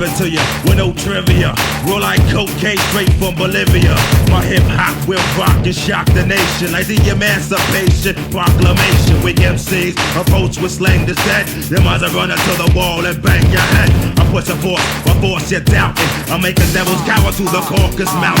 give it to you with no trivia. Roll like cocaine straight from Bolivia. My hip hop will rock and shock the nation like the Emancipation Proclamation. We MCs approach with slang to set. Them other runner to the wall and bang your head. I push a force, I force your doubting. I make the devil's cower to the caucus mouth.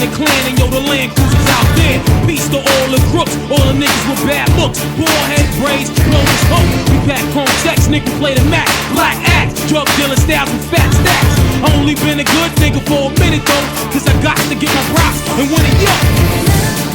The clan, and yo, the land cruisers out there. Beast of all the crooks, all the niggas with bad looks. Ball head braids, blow as hope. We pack home sex, nigga play the Mac. Black axe, drug dealing styles with fat stacks. Only been a good nigga for a minute though, cause I got to get my props and win it, yo.